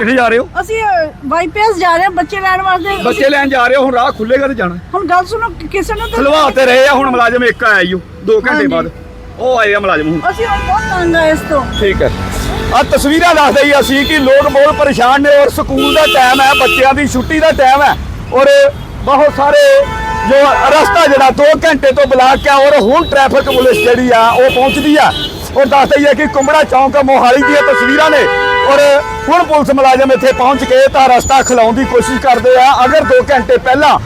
ਕਿੱਥੇ ਜਾ ਰਹੇ ਹੋ? ਅਸੀਂ ਵਾਈਪੀਐਸ ਜਾ ਰਹੇ ਹਾਂ ਬੱਚੇ ਲੈਣ ਵਾਸਤੇ। ਬੱਚੇ ਲੈਣ ਜਾ ਰਹੇ ਹੋ ਹੁਣ ਰਾਹ ਖੁੱਲੇਗਾ ਤੇ ਜਾਣਾ। ਹੁਣ ਗੱਲ ਸੁਣੋ ਕਿਸੇ ਨੂੰ ਤਾਂ- ਖਲਵਾ ਤੇ ਰਹੇ ਆ ਹੁਣ ਮੁਲਾਜ਼ਮ ਇੱਕ ਆਇਆ ਈ ਓ 2 ਘੰਟੇ। ਬਾਅਦ। ਉਹ ਆਏ ਆ ਮੁਲਾਜ਼ਮ ਹੁਣ। ਅਸੀਂ ਹੁਣ ਬਹੁਤ ਤੰਗ ਆ ਇਸ ਤੋਂ। ਠੀਕ ਹੈ ਆ ਤਸਵੀਰਾਂ ਦੱਸਦੇ ਹੀ ਅਸੀਂ ਕਿ ਲੋਕ ਬਹੁਤ ਪਰੇਸ਼ਾਨ ਨੇ ਔਰ ਸਕੂਲ ਦਾ ਟਾਈਮ ਹੈ ਬੱਚਿਆਂ ਦੀ ਛੁੱਟੀ ਦਾ ਟਾਈਮ ਹੈ। ਔਰ ਬਹੁਤ ਸਾਰੇ ਜੋ ਰਸਤਾ ਜਿਹੜਾ 2 ਘੰਟੇ ਤੋਂ ਬਲਾਕ ਹੈ ਔਰ ਹੁਣ ਟ੍ਰੈਫਿਕ ਪੁਲਿਸ ਜਿਹੜੀ ਆ ਉਹ ਪਹੁੰਚਦੀ ਆ। ਔਰ ਦੱਸਦੇ ਹੀ ਹੈ ਕਿ ਕੁੰਬੜਾ ਚੌਂਕ ਮੋਹਾਲੀ ਦੀਆਂ ਤਸਵੀਰਾਂ ਨੇ। ਔਰ ਹੁਣ ਪੁਲਿਸ ਮੁਲਾਜ਼ਮ ਇੱਥੇ ਪਹੁੰਚ ਕੇ ਤਾਂ ਰਸਤਾ ਖਿਲਾਉਣ ਦੀ ਕੋਸ਼ਿਸ਼ ਕਰਦੇ ਆ। ਅਗਰ 2 ਘੰਟੇ ਪਹਿਲਾਂ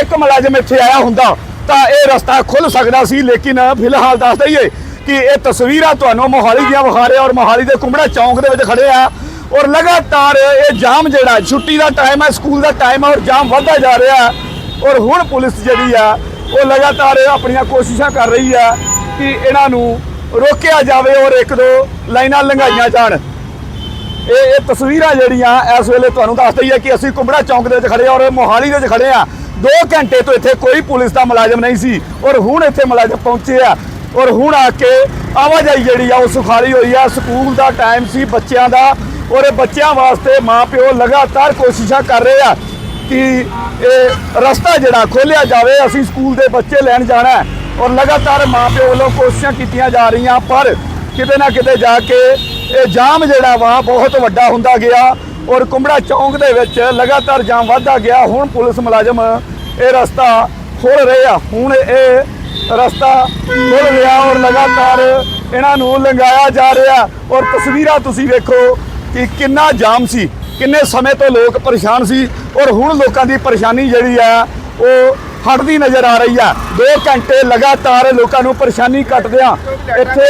ਇੱਕ ਮੁਲਾਜ਼ਮ ਇੱਥੇ ਆਇਆ ਹੁੰਦਾ, ਤਾਂ ਇਹ ਰਸਤਾ ਖੁੱਲ ਸਕਦਾ ਸੀ, ਲੇਕਿਨ ਫਿਲਹਾਲ ਦੱਸ ਦਈਏ ਕਿ ਇਹ ਤਸਵੀਰਾਂ ਤੁਹਾਨੂੰ ਮੋਹਾਲੀ ਦੀਆਂ ਵਿਖਾ ਰਿਹਾ ਔਰ ਮੋਹਾਲੀ ਦੇ ਕੁੰਬੜਾ ਚੌਂਕ ਦੇ ਵਿੱਚ ਖੜੇ ਆ। ਔਰ ਲਗਾਤਾਰ ਇਹ ਜਾਮ ਜਿਹੜਾ, ਛੁੱਟੀ ਦਾ ਟਾਈਮ ਹੈ ਸਕੂਲ ਦਾ ਟਾਈਮ ਹੈ ਔਰ ਜਾਮ ਵੱਧਦਾ ਜਾ ਰਿਹਾ ਔਰ ਹੁਣ ਪੁਲਿਸ ਜਿਹੜੀ ਆ, ਉਹ ਲਗਾਤਾਰ ਆਪਣੀਆਂ ਕੋਸ਼ਿਸ਼ਾਂ ਕਰ ਰਹੀ ਆ ਕਿ ਇਹਨਾਂ ਨੂੰ ਰੋਕਿਆ ਜਾਵੇ ਔਰ ਇੱਕ ਦੋ ਲਾਈਨਾਂ ਲੰਘਾਈਆਂ ਜਾਣ। ਇਹ ਇਹ ਤਸਵੀਰਾਂ ਜਿਹੜੀਆਂ ਇਸ ਵੇਲੇ ਤੁਹਾਨੂੰ ਦੱਸ ਦਈ ਹੈ ਕਿ ਅਸੀਂ ਕੁੰਬੜਾ ਚੌਂਕ ਦੇ ਵਿੱਚ ਖੜੇ ਹਾਂ ਔਰ ਮੋਹਾਲੀ ਦੇ ਵਿੱਚ ਖੜੇ ਆ 2 ਘੰਟੇ ਤੋਂ ਇੱਥੇ ਕੋਈ ਪੁਲਿਸ ਦਾ ਮੁਲਾਜ਼ਮ ਨਹੀਂ ਸੀ ਔਰ ਹੁਣ ਇੱਥੇ ਮੁਲਾਜ਼ਮ ਪਹੁੰਚੇ ਆ ਔਰ ਹੁਣ ਆ ਕੇ ਆਵਾਜਾਈ ਜਿਹੜੀ ਆ ਉਹ ਸੁਖਾਲੀ ਹੋਈ ਆ। ਸਕੂਲ ਦਾ ਟਾਈਮ ਸੀ ਬੱਚਿਆਂ ਦਾ ਔਰ ਇਹ ਬੱਚਿਆਂ ਵਾਸਤੇ ਮਾਪਿਓ ਲਗਾਤਾਰ ਕੋਸ਼ਿਸ਼ਾਂ ਕਰ ਰਹੇ ਆ ਕਿ ਇਹ ਰਸਤਾ ਜਿਹੜਾ ਖੋਲਿਆ ਜਾਵੇ। ਅਸੀਂ ਸਕੂਲ ਦੇ ਬੱਚੇ ਲੈਣ ਜਾਣਾ ਔਰ ਲਗਾਤਾਰ ਮਾਪਿਓ ਵੱਲੋਂ ਕੋਸ਼ਿਸ਼ਾਂ ਕੀਤੀਆਂ ਜਾ ਰਹੀਆਂ ਪਰ ਕਿਤੇ ਨਾ ਕਿਤੇ ਜਾ ਕੇ ਇਹ ਜਾਮ ਜਿਹੜਾ ਵਾ ਬਹੁਤ ਵੱਡਾ ਹੁੰਦਾ ਗਿਆ ਔਰ ਕੁੰਬੜਾ ਚੌਂਕ ਦੇ ਵਿੱਚ ਲਗਾਤਾਰ ਜਾਮ ਵੱਧਦਾ ਗਿਆ। ਹੁਣ ਪੁਲਿਸ ਮੁਲਾਜ਼ਮ ਇਹ ਰਸਤਾ ਖੋਲ ਰਹੇ ਆ। ਹੁਣ ਇਹ ਰਸਤਾ ਖੋਲ ਰਿਹਾ ਔਰ ਲਗਾਤਾਰ ਇਹਨਾਂ ਨੂੰ ਲੰਘਾਇਆ ਜਾ ਰਿਹਾ। ਔਰ ਤਸਵੀਰਾਂ ਤੁਸੀਂ ਵੇਖੋ ਕਿ ਕਿੰਨਾ ਜਾਮ ਸੀ, ਕਿੰਨੇ ਸਮੇਂ ਤੋਂ ਲੋਕ ਪਰੇਸ਼ਾਨ ਸੀ। ਔਰ ਹੁਣ ਲੋਕਾਂ ਦੀ ਪਰੇਸ਼ਾਨੀ ਜਿਹੜੀ ਆ, ਉਹ ਹਟਦੀ ਨਜ਼ਰ ਆ ਰਹੀ ਆ। 2 ਘੰਟੇ ਲਗਾਤਾਰ ਲੋਕਾਂ ਨੂੰ ਪਰੇਸ਼ਾਨੀ ਕੱਟਦਿਆਂ ਇੱਥੇ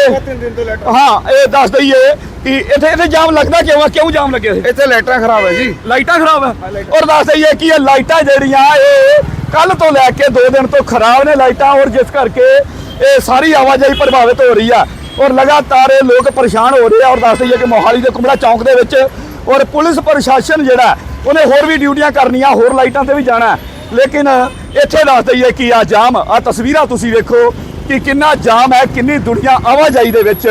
ਹਾਂ ਇਹ ਦੱਸ ਦਈਏ ਕਿ ਇੱਥੇ ਇੱਥੇ ਜਾਮ ਲੱਗਦਾ ਕਿਉਂ ਆ? ਕਿਉਂ ਜਾਮ ਲੱਗਿਆ ਸੀ ਇੱਥੇ ਲਾਈਟਾਂ ਖਰਾਬ ਹੈ ਜੀ। ਲਾਈਟਾਂ ਖਰਾਬ ਹੈ ਔਰ ਦੱਸ ਦਈਏ ਕਿ ਇਹ ਲਾਈਟਾਂ ਜਿਹੜੀਆਂ ਇਹ ਕੱਲ ਤੋਂ ਲੈ ਕੇ 2 ਦਿਨ ਤੋਂ ਖਰਾਬ ਨੇ ਲਾਈਟਾਂ ਔਰ ਜਿਸ ਕਰਕੇ ਇਹ ਸਾਰੀ ਆਵਾਜਾਈ ਪ੍ਰਭਾਵਿਤ ਹੋ ਰਹੀ ਆ। ਔਰ ਲਗਾਤਾਰ ਇਹ ਲੋਕ ਪਰੇਸ਼ਾਨ ਹੋ ਰਹੇ ਆ। ਔਰ ਦੱਸ ਦਈਏ ਕਿ ਮੋਹਾਲੀ ਦੇ ਕੁੰਬੜਾ ਚੌਂਕ ਦੇ ਵਿੱਚ ਔਰ ਪੁਲਿਸ ਪ੍ਰਸ਼ਾਸਨ ਜਿਹੜਾ ਉਹਨੇ ਹੋਰ ਵੀ ਡਿਊਟੀਆਂ ਕਰਨੀਆਂ ਹੋਰ ਲਾਈਟਾਂ ਤੇ ਵੀ ਜਾਣਾ। ਲੇਕਿਨ ਇੱਥੇ ਦੱਸ ਦਈਏ ਕਿ ਆ ਜਾਮ। ਆ ਤਸਵੀਰਾਂ ਤੁਸੀਂ ਵੇਖੋ ਕਿ ਕਿੰਨਾ ਜਾਮ ਹੈ, ਕਿੰਨੀ ਦੁਨੀਆ ਆਵਾਜਾਈ ਦੇ ਵਿੱਚ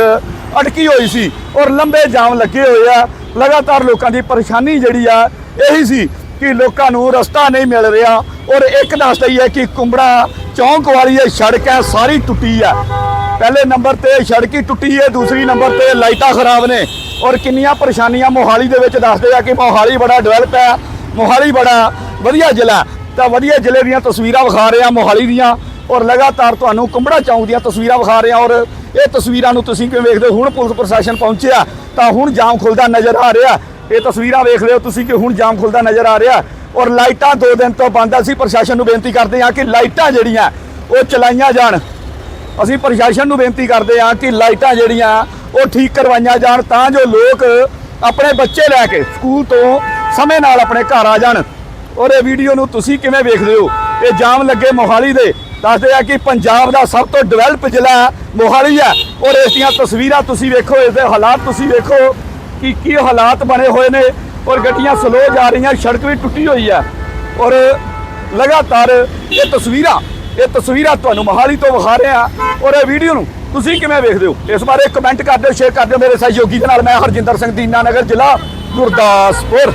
ਅਟਕੀ ਹੋਈ ਸੀ ਔਰ ਲੰਬੇ ਜਾਮ ਲੱਗੇ ਹੋਏ ਆ। ਲਗਾਤਾਰ ਲੋਕਾਂ ਦੀ ਪਰੇਸ਼ਾਨੀ ਜਿਹੜੀ ਆ, ਇਹੀ ਸੀ ਕਿ ਲੋਕਾਂ ਨੂੰ ਰਸਤਾ ਨਹੀਂ ਮਿਲ ਰਿਹਾ। ਔਰ ਇੱਕ ਦੱਸ ਦਈਏ ਕਿ ਕੁੰਬੜਾ ਚੌਂਕ ਵਾਲੀ ਇਹ ਸੜਕ ਹੈ, ਸਾਰੀ ਟੁੱਟੀ ਆ। ਪਹਿਲੇ ਨੰਬਰ ਤੇ ਸੜਕ ਹੀ ਟੁੱਟੀ ਹੈ ਦੂਸਰੀ ਨੰਬਰ ਤੇ ਲਾਈਟਾਂ ਖਰਾਬ ਨੇ। ਔਰ ਕਿੰਨੀਆਂ ਪਰੇਸ਼ਾਨੀਆਂ ਮੋਹਾਲੀ ਦੇ ਵਿੱਚ ਦੱਸਦੇ ਆ ਕਿ ਮੋਹਾਲੀ ਬੜਾ ਡਿਵੈਲਪ ਹੈ, ਮੋਹਾਲੀ ਬੜਾ ਵਧੀਆ ਜ਼ਿਲ੍ਹਾ ਤਾਂ ਵਧੀਆ ਜ਼ਿਲ੍ਹੇ ਦੀਆਂ ਤਸਵੀਰਾਂ ਵਿਖਾ ਰਹੇ ਆ ਮੋਹਾਲੀ ਦੀਆਂ। ਔਰ ਲਗਾਤਾਰ ਤੁਹਾਨੂੰ ਕੁੰਬੜਾ ਚੌਂਕ ਦੀਆਂ ਤਸਵੀਰਾਂ ਵਿਖਾ ਰਹੇ ਆ ਔਰ ਇਹ ਤਸਵੀਰਾਂ ਨੂੰ ਤੁਸੀਂ ਕਿਵੇਂ ਵੇਖਦੇ ਹੋ? ਹੁਣ ਪੁਲਿਸ ਪ੍ਰਸ਼ਾਸਨ ਪਹੁੰਚਿਆ, ਤਾਂ ਹੁਣ ਜਾਮ ਖੁੱਲਦਾ ਨਜ਼ਰ ਆ ਰਿਹਾ। ਇਹ ਤਸਵੀਰਾਂ ਵੇਖ ਲਿਓ ਤੁਸੀਂ ਕਿ ਹੁਣ ਜਾਮ ਖੁੱਲਦਾ ਨਜ਼ਰ ਆ ਰਿਹਾ। ਔਰ ਲਾਈਟਾਂ ਦੋ ਦਿਨ ਤੋਂ ਬੰਦ ਅਸੀਂ ਪ੍ਰਸ਼ਾਸਨ ਨੂੰ ਬੇਨਤੀ ਕਰਦੇ ਹਾਂ ਕਿ ਲਾਈਟਾਂ ਜਿਹੜੀਆਂ, ਉਹ ਚਲਾਈਆਂ ਜਾਣ। ਅਸੀਂ ਪ੍ਰਸ਼ਾਸਨ ਨੂੰ ਬੇਨਤੀ ਕਰਦੇ ਹਾਂ ਕਿ ਲਾਈਟਾਂ ਜਿਹੜੀਆਂ, ਉਹ ਠੀਕ ਕਰਵਾਈਆਂ ਜਾਣ ਤਾਂ ਜੋ ਲੋਕ ਆਪਣੇ ਬੱਚੇ ਲੈ ਕੇ ਸਕੂਲ ਤੋਂ ਸਮੇਂ ਨਾਲ ਆਪਣੇ ਘਰ ਆ ਜਾਣ। ਔਰ ਇਹ ਵੀਡੀਓ ਨੂੰ ਤੁਸੀਂ ਕਿਵੇਂ ਵੇਖਦੇ ਹੋ? ਇਹ ਜਾਮ ਲੱਗੇ ਮੋਹਾਲੀ ਦੇ। ਦੱਸਦੇ ਆ ਕਿ ਪੰਜਾਬ ਦਾ ਸਭ ਤੋਂ ਡਿਵੈਲਪ ਜ਼ਿਲ੍ਹਾ ਮੋਹਾਲੀ ਹੈ। ਔਰ ਇਸ ਦੀਆਂ ਤਸਵੀਰਾਂ ਤੁਸੀਂ ਵੇਖੋ, ਇਸ ਦੇ ਹਾਲਾਤ ਤੁਸੀਂ ਵੇਖੋ ਕਿ ਕੀ ਹਾਲਾਤ ਬਣੇ ਹੋਏ ਨੇ। ਔਰ ਗੱਡੀਆਂ ਸਲੋ ਜਾ ਰਹੀਆਂ, ਸੜਕ ਵੀ ਟੁੱਟੀ ਹੋਈ ਹੈ। ਔਰ ਲਗਾਤਾਰ ਇਹ ਤਸਵੀਰਾਂ ਇਹ ਤਸਵੀਰਾਂ ਤੁਹਾਨੂੰ ਮੋਹਾਲੀ ਤੋਂ ਵਿਖਾ ਰਹੇ ਆ ਔਰ ਇਹ ਵੀਡੀਓ ਨੂੰ ਤੁਸੀਂ ਕਿਵੇਂ ਵੇਖਦੇ ਹੋ? ਇਸ ਬਾਰੇ ਕਮੈਂਟ ਕਰ ਦਿਓ ਸ਼ੇਅਰ ਕਰ ਦਿਓ ਮੇਰੇ ਸਹਿਯੋਗੀ ਦੇ ਨਾਲ। ਮੈਂ ਹਰਜਿੰਦਰ ਸਿੰਘ, ਦੀਨਾ ਨਗਰ ਜ਼ਿਲ੍ਹਾ, ਗੁਰਦਾਸਪੁਰ।